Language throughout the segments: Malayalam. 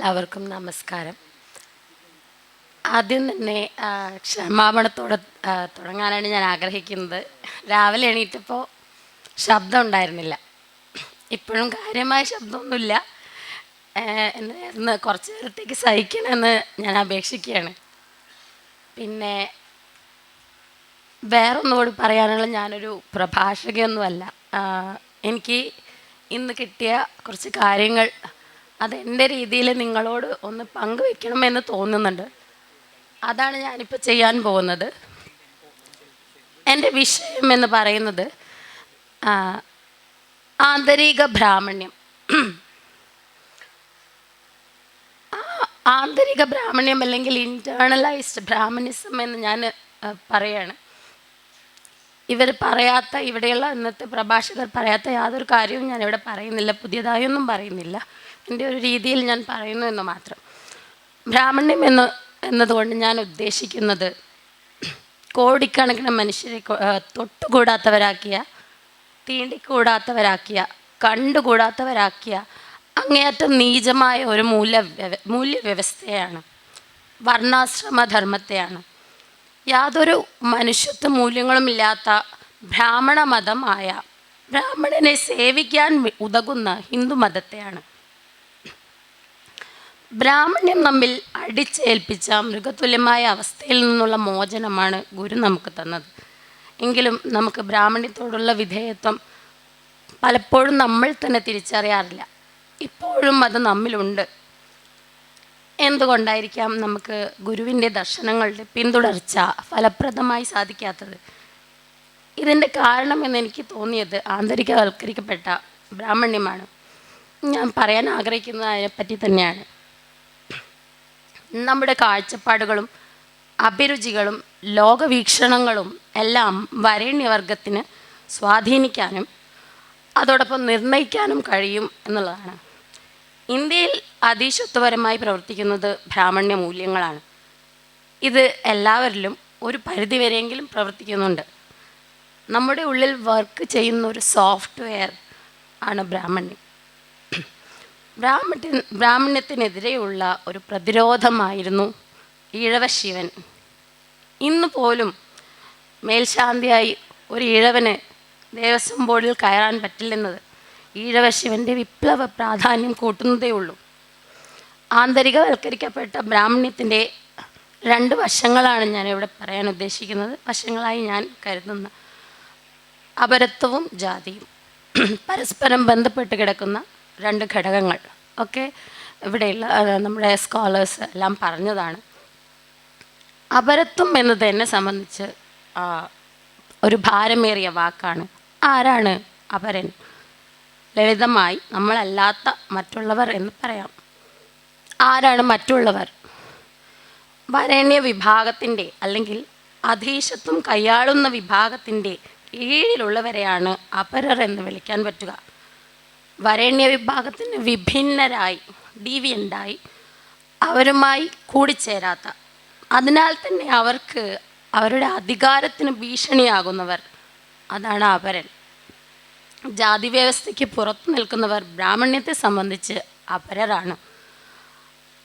എല്ലാവർക്കും നമസ്കാരം. ആദ്യം തന്നെ ക്ഷമാപണത്തോടെ തുടങ്ങാനാണ് ഞാൻ ആഗ്രഹിക്കുന്നത്. രാവിലെ എണീറ്റപ്പോൾ ശബ്ദം ഉണ്ടായിരുന്നില്ല. ഇപ്പോഴും കാര്യമായ ശബ്ദമൊന്നുമില്ല. എന്നായിരുന്നു കുറച്ച് നേരത്തേക്ക് സഹിക്കണമെന്ന് ഞാൻ അപേക്ഷിക്കുകയാണ്. പിന്നെ വേറൊന്നുകൂടി പറയാനുള്ള ഞാനൊരു പ്രഭാഷകയൊന്നുമല്ല. എനിക്ക് ഇന്ന് കിട്ടിയ കുറച്ച് കാര്യങ്ങൾ അത് എന്റെ രീതിയിൽ നിങ്ങളോട് ഒന്ന് പങ്കുവെക്കണമെന്ന് തോന്നുന്നുണ്ട്. അതാണ് ഞാനിപ്പോൾ ചെയ്യാൻ പോകുന്നത്. എന്റെ വിഷയം എന്ന് പറയുന്നത് ആന്തരിക ബ്രാഹ്മണ്യം. ആന്തരിക ബ്രാഹ്മണ്യം അല്ലെങ്കിൽ ഇന്റേർണലൈസ്ഡ് ബ്രാഹ്മണിസം എന്ന് ഞാൻ പറയാണ്. ഇവർ പറയാത്ത ഇവിടെയുള്ള ഇന്നത്തെ പ്രഭാഷകർ പറയാത്ത യാതൊരു കാര്യവും ഞാൻ ഇവിടെ പറയുന്നില്ല പുതിയതായൊന്നും പറയുന്നില്ല. എന്റെ ഒരു രീതിയിൽ ഞാൻ പറയുന്നു എന്ന് മാത്രം. ബ്രാഹ്മണ്യം എന്ന് എന്നതുകൊണ്ട് ഞാൻ ഉദ്ദേശിക്കുന്നത് കോടിക്കണക്കിന് മനുഷ്യരെ തൊട്ടുകൂടാത്തവരാക്കിയ തീണ്ടിക്കൂടാത്തവരാക്കിയ കണ്ടുകൂടാത്തവരാക്കിയ അങ്ങേയറ്റം നീചമായ ഒരു മൂല്യ വ്യവ- മൂല്യവ്യവസ്ഥയാണ് വർണാശ്രമധർമ്മത്തെയാണ്. യാതൊരു മനുഷ്യത്വ മൂല്യങ്ങളുമില്ലാത്ത ബ്രാഹ്മണ മതമായ ബ്രാഹ്മണനെ സേവിക്കാൻ ഉതകുന്ന ഹിന്ദു മതത്തെയാണ്. ബ്രാഹ്മണ്യം നമ്മിൽ അടിച്ചേൽപ്പിച്ച മൃഗതുല്യമായ അവസ്ഥയിൽ നിന്നുള്ള മോചനമാണ് ഗുരു നമുക്ക് തന്നത്. എങ്കിലും നമുക്ക് ബ്രാഹ്മണ്യത്തോടുള്ള വിധേയത്വം പലപ്പോഴും നമ്മൾ തന്നെ തിരിച്ചറിയാറില്ല. ഇപ്പോഴും അത് നമ്മിലുണ്ട്. എന്തുകൊണ്ടായിരിക്കാം നമുക്ക് ഗുരുവിന്റെ ദർശനങ്ങളുടെ പിന്തുടർച്ച ഫലപ്രദമായി സാധിക്കാത്തത്? ഇതിന്റെ കാരണം എന്ന് എനിക്ക് തോന്നിയത് ആന്തരികവൽക്കരിക്കപ്പെട്ട ബ്രാഹ്മണ്യമാണ്. ഞാൻ പറയാൻ ആഗ്രഹിക്കുന്നത് അതിനെപ്പറ്റി തന്നെയാണ്. നമ്മുടെ കാഴ്ചപ്പാടുകളും അഭിരുചികളും ലോകവീക്ഷണങ്ങളും എല്ലാം വരേണ്യവർഗത്തിന് സ്വാധീനിക്കാനും അതോടൊപ്പം നിർണയിക്കാനും കഴിയും എന്നുള്ളതാണ്. ഇന്ത്യയിൽ അതീശത്വപരമായി പ്രവർത്തിക്കുന്നത് ബ്രാഹ്മണ്യ മൂല്യങ്ങളാണ്. ഇത് എല്ലാവരിലും ഒരു പരിധിവരെയെങ്കിലും പ്രവർത്തിക്കുന്നുണ്ട്. നമ്മുടെ ഉള്ളിൽ വർക്ക് ചെയ്യുന്ന ഒരു സോഫ്റ്റ്വെയർ ആണ് ബ്രാഹ്മണ്യം. ബ്രാഹ്മണ്യ ബ്രാഹ്മണ്യത്തിനെതിരെയുള്ള ഒരു പ്രതിരോധമായിരുന്നു ഈഴവ ശിവൻ ഇന്ന് പോലും മേൽശാന്തിയായി ഒരു ഇഴവന് ദേവസ്വം ബോർഡിൽ കയറാൻ പറ്റില്ലെന്നത് ഈഴവ ശിവന്റെ വിപ്ലവ പ്രാധാന്യം കൂട്ടുന്നതേ ഉള്ളൂ. ആന്തരികവൽക്കരിക്കപ്പെട്ട ബ്രാഹ്മണ്യത്തിന്റെ രണ്ട് വശങ്ങളാണ് ഞാൻ ഇവിടെ പറയാൻ ഉദ്ദേശിക്കുന്നത്. വശങ്ങളായി ഞാൻ കരുതുന്ന അപരത്വവും ജാതിയും. പരസ്പരം ബന്ധപ്പെട്ട് കിടക്കുന്ന രണ്ട് ഘടകങ്ങൾ. ഒക്കെ ഇവിടെയുള്ള നമ്മുടെ സ്കോളേഴ്സ് എല്ലാം പറഞ്ഞതാണ്. അപരത്വം എന്നത് എന്നെ സംബന്ധിച്ച് ഒരു ഭാരമേറിയ വാക്കാണ്. ആരാണ് അപരൻ? ലളിതമായി നമ്മളല്ലാത്ത മറ്റുള്ളവർ എന്ന് പറയാം. ആരാണ് മറ്റുള്ളവർ? വരേണ്യ വിഭാഗത്തിന്റെ അല്ലെങ്കിൽ അധീശത്വം കൈയാളുന്ന വിഭാഗത്തിന്റെ കീഴിലുള്ളവരെയാണ് അപരർ എന്ന് വിളിക്കാൻ പറ്റുക. വരേണ്യ വിഭാഗത്തിന് വിഭിന്നരായി ഡീവിയന്റായി അവരുമായി കൂടിച്ചേരാത്ത. അതിനാൽ തന്നെ അവർക്ക് അവരുടെ അധികാരത്തിന് ഭീഷണിയാകുന്നവർ. അതാണ് അപരൻ. ജാതി വ്യവസ്ഥയ്ക്ക് പുറത്ത് നിൽക്കുന്നവർ ബ്രാഹ്മണ്യത്തെ സംബന്ധിച്ച് അപരരാണ്.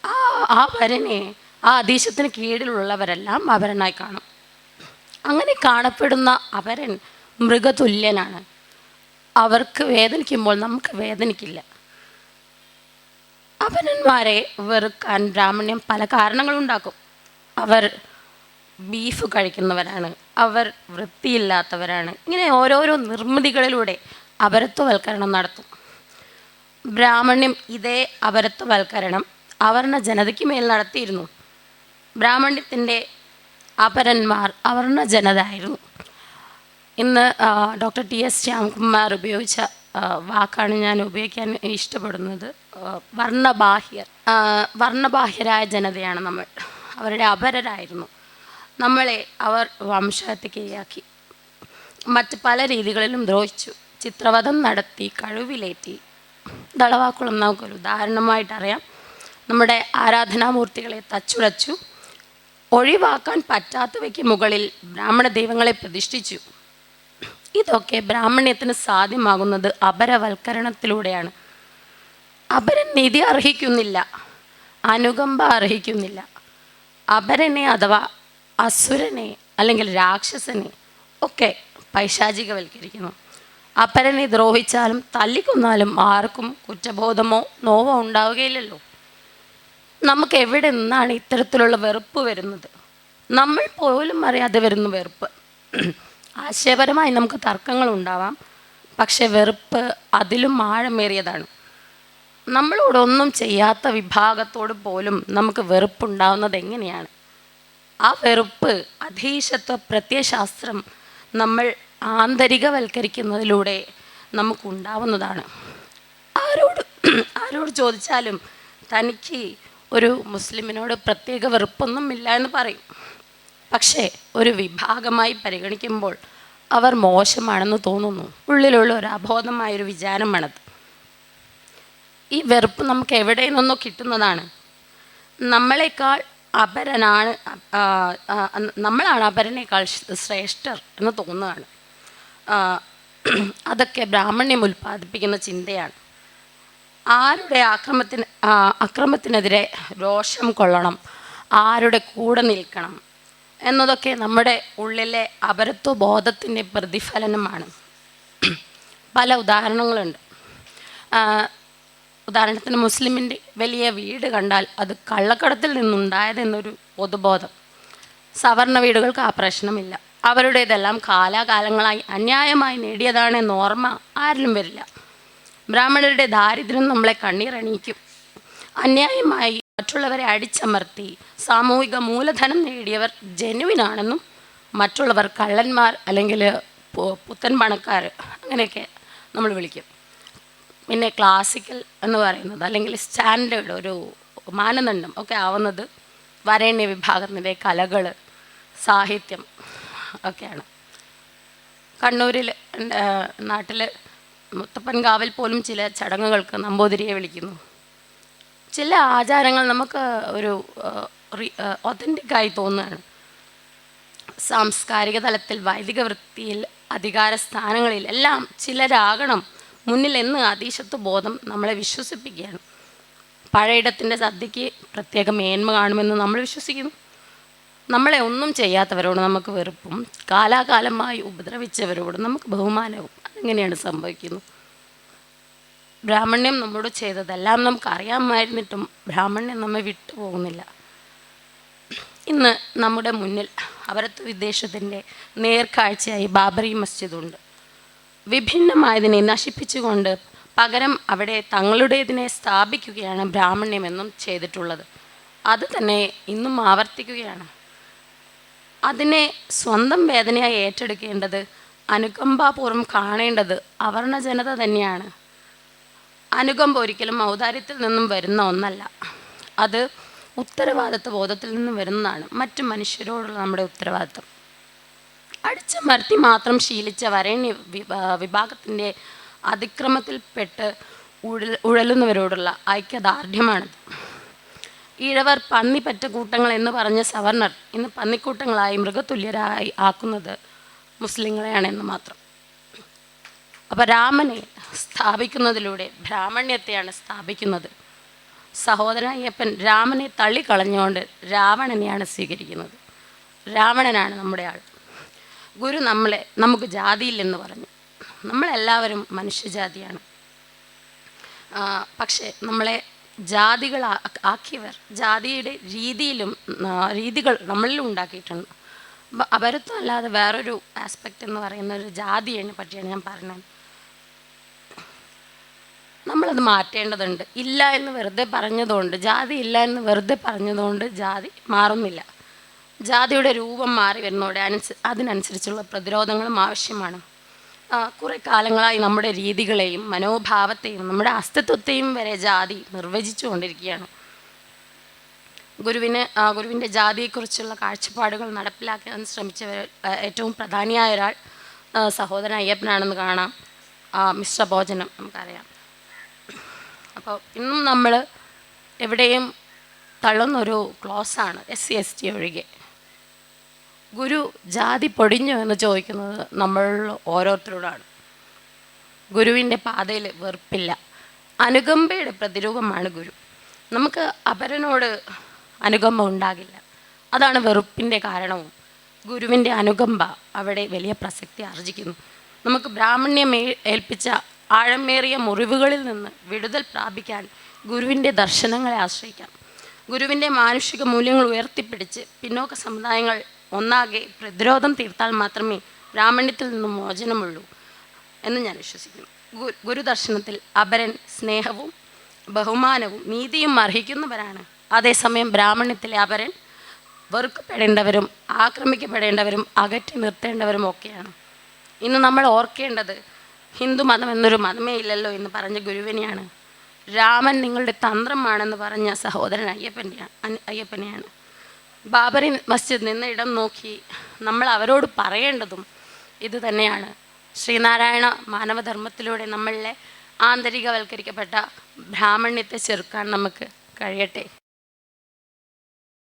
ആ ആ വരനെ ആ അധീശത്തിന് കീഴിലുള്ളവരെല്ലാം അപരനായി കാണും. അങ്ങനെ കാണപ്പെടുന്ന അപരൻ മൃഗതുല്യനാണ്. അവർക്ക് വേദനിക്കുമ്പോൾ നമുക്ക് വേദനിക്കില്ല. അപരന്മാരെ വെറുക്കാൻ ബ്രാഹ്മണ്യം പല കാരണങ്ങളുണ്ടാക്കും. അവർ ബീഫ് കഴിക്കുന്നവരാണ്. അവർ വൃത്തിയില്ലാത്തവരാണ്. ഇങ്ങനെ ഓരോരോ നിർമ്മിതികളിലൂടെ അപരത്വവൽക്കരണം നടത്തും. ബ്രാഹ്മണ്യം ഇതേ അപരത്വവൽക്കരണം അവർണ ജനതയ്ക്ക് മേൽ നടത്തിയിരുന്നു. ബ്രാഹ്മണ്യത്തിന്റെ അപരന്മാർ അവർണ ജനത ആയിരുന്നു ഇന്ന് ഡോക്ടർ ടി എസ് ശ്യാംകുമാർ ഉപയോഗിച്ച വാക്കാണ് ഞാൻ ഉപയോഗിക്കാൻ ഇഷ്ടപ്പെടുന്നത്. വർണബാഹ്യർ വർണബാഹ്യരായ ജനതയാണ് നമ്മൾ. അവരുടെ അപരരായിരുന്നു. നമ്മളെ അവർ വംശഹത്യക്ക് ഇരയാക്കി മറ്റ് പല രീതികളിലും ദ്രോഹിച്ചു. ചിത്രവധം നടത്തി കഴിവിലേറ്റി. ദളവാക്കുളം നമുക്കൊരു ഉദാഹരണമായിട്ടറിയാം നമ്മുടെ ആരാധനാമൂർത്തികളെ തച്ചുടച്ചു ഒഴിവാക്കാൻ പറ്റാത്തവയ്ക്ക് മുകളിൽ ബ്രാഹ്മണ ദൈവങ്ങളെ പ്രതിഷ്ഠിച്ചു. ഇതൊക്കെ ബ്രാഹ്മണ്യത്തിന് സാധ്യമാകുന്നത് അപരവൽക്കരണത്തിലൂടെയാണ്. അപരൻ നിധി അർഹിക്കുന്നില്ല അനുകമ്പ അർഹിക്കുന്നില്ല. അപരനെ അഥവാ അസുരനെ അല്ലെങ്കിൽ രാക്ഷസനെ ഒക്കെ പൈശാചികവൽക്കരിക്കുന്നു. അപരനെ ദ്രോഹിച്ചാലും തല്ലിക്കൊന്നാലും ആർക്കും കുറ്റബോധമോ നോവോ ഉണ്ടാവുകയില്ലല്ലോ. നമുക്ക് എവിടെ നിന്നാണ് ഇത്തരത്തിലുള്ള വെറുപ്പ് വരുന്നത്? നമ്മൾ പോലും അറിയാതെ വരുന്ന വെറുപ്പ്. ആശയപരമായി നമുക്ക് തർക്കങ്ങൾ ഉണ്ടാവാം. പക്ഷെ വെറുപ്പ് അതിലും ആഴമേറിയതാണ്. നമ്മളോട് ഒന്നും ചെയ്യാത്ത വിഭാഗത്തോട് പോലും നമുക്ക് വെറുപ്പുണ്ടാവുന്നത് എങ്ങനെയാണ്? ആ വെറുപ്പ് അധീശത്വ പ്രത്യയശാസ്ത്രം നമ്മൾ ആന്തരികവൽക്കരിക്കുന്നതിലൂടെ നമുക്കുണ്ടാവുന്നതാണ്. ആരോട് ആരോട് ചോദിച്ചാലും തനിക്ക് ഒരു മുസ്ലിമിനോട് പ്രത്യേക വെറുപ്പൊന്നും ഇല്ല എന്ന് പറയും. പക്ഷേ ഒരു വിഭാഗമായി പരിഗണിക്കുമ്പോൾ അവർ മോശമാണെന്ന് തോന്നുന്നു. ഉള്ളിലുള്ള ഒരു അബോധമായൊരു വിചാരമാണത്. ഈ വെറുപ്പ് നമുക്ക് എവിടെ നിന്നോ കിട്ടുന്നതാണ്. നമ്മളെക്കാൾ അപരനാണ് നമ്മളാണ് അപരനേക്കാൾ ശ്രേഷ്ഠർ എന്ന് തോന്നുകയാണ്. അതൊക്കെ ബ്രാഹ്മണ്യം ഉൽപ്പാദിപ്പിക്കുന്ന ചിന്തയാണ്. ആരുടെ ആക്രമത്തിന് അക്രമത്തിനെതിരെ രോഷം കൊള്ളണം ആരുടെ കൂടെ നിൽക്കണം എന്നതൊക്കെ നമ്മുടെ ഉള്ളിലെ അപരത്വ ബോധത്തിന്റെ പ്രതിഫലനമാണ്. പല ഉദാഹരണങ്ങളുണ്ട്. ഉദാഹരണത്തിന് മുസ്ലിമിന്റെ വലിയ വീട് കണ്ടാൽ അത് കള്ളക്കടത്തിൽ നിന്നുണ്ടായതെന്നൊരു പൊതുബോധം. സവർണ വീടുകൾക്ക് ആ പ്രശ്നമില്ല. അവരുടേതെല്ലാം കാലാകാലങ്ങളായി അന്യായമായി നേടിയതാണെന്ന ഓർമ്മ ആരിലും വരില്ല. ബ്രാഹ്മണരുടെ ദാരിദ്ര്യം നമ്മളെ കണ്ണീറണിയിക്കും അന്യായമായി മറ്റുള്ളവരെ അടിച്ചമർത്തി സാമൂഹിക മൂലധനം നേടിയവർ ജനുവിനാണെന്നും മറ്റുള്ളവർ കള്ളന്മാർ അല്ലെങ്കിൽ പുത്തൻ പണക്കാർ അങ്ങനെയൊക്കെ നമ്മൾ വിളിക്കും. പിന്നെ ക്ലാസിക്കൽ എന്ന് പറയുന്നത് അല്ലെങ്കിൽ സ്റ്റാൻഡേർഡ് ഒരു മാനദണ്ഡം ഒക്കെ ആവുന്നത് വരേണ്യ വിഭാഗത്തിന്റെ കലകൾ സാഹിത്യം ഒക്കെയാണ്. കണ്ണൂരിൽ നാട്ടിൽ മുത്തപ്പൻകാവിൽ പോലും ചില ചടങ്ങുകൾക്ക് നമ്പൂതിരിയെ വിളിക്കുന്നു. ചില ആചാരങ്ങൾ നമുക്ക് ഒരു ഒത്തന്റിക്കായി തോന്നുകയാണ്. സാംസ്കാരിക തലത്തിൽ വൈദിക വൃത്തിയിൽ അധികാര സ്ഥാനങ്ങളിൽ എല്ലാം ചിലരാകണം. മുന്നിൽ എന്ന് അതീശത്വ ബോധം നമ്മളെ വിശ്വസിപ്പിക്കുകയാണ്. പഴയിടത്തിന്റെ സദ്യക്ക് പ്രത്യേക മേന്മ കാണുമെന്ന് നമ്മൾ വിശ്വസിക്കുന്നു. നമ്മളെ ഒന്നും ചെയ്യാത്തവരോട് നമുക്ക് വെറുപ്പും കാലാകാലമായി ഉപദ്രവിച്ചവരോട് നമുക്ക് ബഹുമാനവും. അതെങ്ങനെയാണ് സംഭവിക്കുന്നത്. ബ്രാഹ്മണ്യം നമ്മോട് ചെയ്തതെല്ലാം നമുക്ക് അറിയാമായിരുന്നിട്ടും ബ്രാഹ്മണ്യം നമ്മെ വിട്ടുപോകുന്നില്ല ഇന്ന് നമ്മുടെ മുന്നിൽ അവരത്ത് വിദേശത്തിന്റെ നേർക്കാഴ്ചയായി ബാബറി മസ്ജിദുണ്ട്. വിഭിന്നമായതിനെ നശിപ്പിച്ചുകൊണ്ട് പകരം അവിടെ തങ്ങളുടേതിനെ സ്ഥാപിക്കുകയാണ് ബ്രാഹ്മണ്യമെന്നും ചെയ്തിട്ടുള്ളത്. അത് തന്നെ ഇന്നും ആവർത്തിക്കുകയാണ്. അതിനെ സ്വന്തം വേദനയായി ഏറ്റെടുക്കേണ്ടത് അനുകമ്പാപൂർവം കാണേണ്ടത് അവർണ ജനത തന്നെയാണ്. അനുകമ്പ ഒരിക്കലും ഔദാര്യത്തിൽ നിന്നും വരുന്ന ഒന്നല്ല. അത് ഉത്തരവാദിത്വ ബോധത്തിൽ നിന്നും വരുന്നതാണ്. മറ്റു മനുഷ്യരോടുള്ള നമ്മുടെ ഉത്തരവാദിത്വം. അടിച്ചമർത്തി മാത്രം ശീലിച്ച വരേണ്യ വിഭാഗത്തിന്റെ അതിക്രമത്തിൽപ്പെട്ട് ഉഴൽ ഉഴലുന്നവരോടുള്ള ഐക്യദാർഢ്യമാണിത്. ഈഴവർ പന്നിപ്പറ്റ കൂട്ടങ്ങൾ എന്ന് പറഞ്ഞ സവർണർ ഇന്ന് പന്നിക്കൂട്ടങ്ങളായി മൃഗതുല്യരായി ആക്കുന്നത് മുസ്ലിങ്ങളെയാണെന്ന് മാത്രം. അപ്പോൾ രാമനെ സ്ഥാപിക്കുന്നതിലൂടെ ബ്രാഹ്മണ്യത്തെയാണ് സ്ഥാപിക്കുന്നത്. സഹോദരൻ അയ്യപ്പൻ രാമനെ തള്ളിക്കളഞ്ഞുകൊണ്ട് രാവണനെയാണ് സ്വീകരിക്കുന്നത്. രാവണനാണ് നമ്മുടെ ആൾ. ഗുരു നമ്മളെ നമുക്ക് ജാതിയില്ലെന്ന് പറഞ്ഞു. നമ്മളെല്ലാവരും മനുഷ്യജാതിയാണ്. പക്ഷേ നമ്മളെ ജാതികൾ ആക്കിയവർ. ജാതിയുടെ രീതിയിലും രീതികൾ നമ്മളിൽ ഉണ്ടാക്കിയിട്ടുണ്ട്. അപരത്വം അല്ലാതെ വേറൊരു ആസ്പെക്റ്റ് എന്ന് പറയുന്ന ഒരു ജാതിയെ പറ്റിയാണ് ഞാൻ പറഞ്ഞത്. നമ്മളത് മാറ്റേണ്ടതുണ്ട്. ഇല്ല എന്ന് വെറുതെ പറഞ്ഞതുകൊണ്ട് ജാതി ഇല്ല എന്ന് വെറുതെ പറഞ്ഞതുകൊണ്ട് ജാതി മാറുന്നില്ല. ജാതിയുടെ രൂപം മാറി വരുന്നതോടെ അനുസ അതിനനുസരിച്ചുള്ള പ്രതിരോധങ്ങളും ആവശ്യമാണ്. കുറേ കാലങ്ങളായി നമ്മുടെ രീതികളെയും മനോഭാവത്തെയും നമ്മുടെ അസ്തിത്വത്തെയും വരെ ജാതി നിർവചിച്ചു കൊണ്ടിരിക്കുകയാണ് ഗുരുവിന് ഗുരുവിന്റെ ജാതിയെക്കുറിച്ചുള്ള കാഴ്ചപ്പാടുകൾ നടപ്പിലാക്കാൻ ശ്രമിച്ച ഏറ്റവും പ്രധാനിയായ ഒരാൾ സഹോദരൻ അയ്യപ്പനാണെന്ന് കാണാം. മിശ്രഭോജനം മിശ്ര ഭോജനം നമുക്കറിയാം. അപ്പോൾ ഇന്നും നമ്മൾ എവിടെയും തള്ളുന്നൊരു ക്ലോസാണ് എസ് സി എസ് ടി ഒഴികെ. ഗുരു ജാതി പൊടിഞ്ഞു എന്ന് ചോദിക്കുന്നത് നമ്മൾ ഓരോരുത്തരോടാണ്. ഗുരുവിന്റെ പാതയിൽ വെറുപ്പില്ല. അനുകമ്പയുടെ പ്രതിരൂപമാണ് ഗുരു. നമുക്ക് അപരനോട് അനുകമ്പ ഉണ്ടാകില്ല. അതാണ് വെറുപ്പിന്റെ കാരണവും. ഗുരുവിന്റെ അനുകമ്പ അവിടെ വലിയ പ്രസക്തി ആർജിക്കുന്നു. നമുക്ക് ബ്രാഹ്മണ്യം ഏൽപ്പിച്ച ആഴമേറിയ മുറിവുകളിൽ നിന്ന് വിടുതൽ പ്രാപിക്കാൻ ഗുരുവിന്റെ ദർശനങ്ങളെ ആശ്രയിക്കാം. ഗുരുവിന്റെ മാനുഷിക മൂല്യങ്ങൾ ഉയർത്തിപ്പിടിച്ച് പിന്നോക്ക സമുദായങ്ങൾ ഒന്നാകെ പ്രതിരോധം തീർത്താൽ മാത്രമേ ബ്രാഹ്മണ്യത്തിൽ നിന്നും മോചനമുള്ളൂ എന്ന് ഞാൻ വിശ്വസിക്കുന്നു. ഗുരു ഗുരുദർശനത്തിൽ അപരൻ സ്നേഹവും ബഹുമാനവും നീതിയും അർഹിക്കുന്നവരാണ്. അതേസമയം ബ്രാഹ്മണ്യത്തിലെ അപരൻ വെറുക്കപ്പെടേണ്ടവരും ആക്രമിക്കപ്പെടേണ്ടവരും അകറ്റി നിർത്തേണ്ടവരും ഒക്കെയാണ്. ഇന്ന് നമ്മൾ ഓർക്കേണ്ടത് ഹിന്ദു മതം എന്നൊരു മതമേ ഇല്ലല്ലോ എന്ന് പറഞ്ഞ ഗുരുവിനെയാണ്. രാമൻ നിങ്ങളുടെ തന്ത്രമാണെന്ന് പറഞ്ഞ സഹോദരൻ അയ്യപ്പന്റെ അയ്യപ്പനെയാണ്. ബാബറി മസ്ജിദ് നിന്ന ഇടം നോക്കി നമ്മൾ അവരോട് പറയേണ്ടതും ഇത് തന്നെയാണ്. ശ്രീനാരായണ മാനവധർമ്മത്തിലൂടെ നമ്മളിലെ ആന്തരികവൽക്കരിക്കപ്പെട്ട ബ്രാഹ്മണ്യത്തെ ചെറുക്കാൻ നമുക്ക് കഴിയട്ടെ.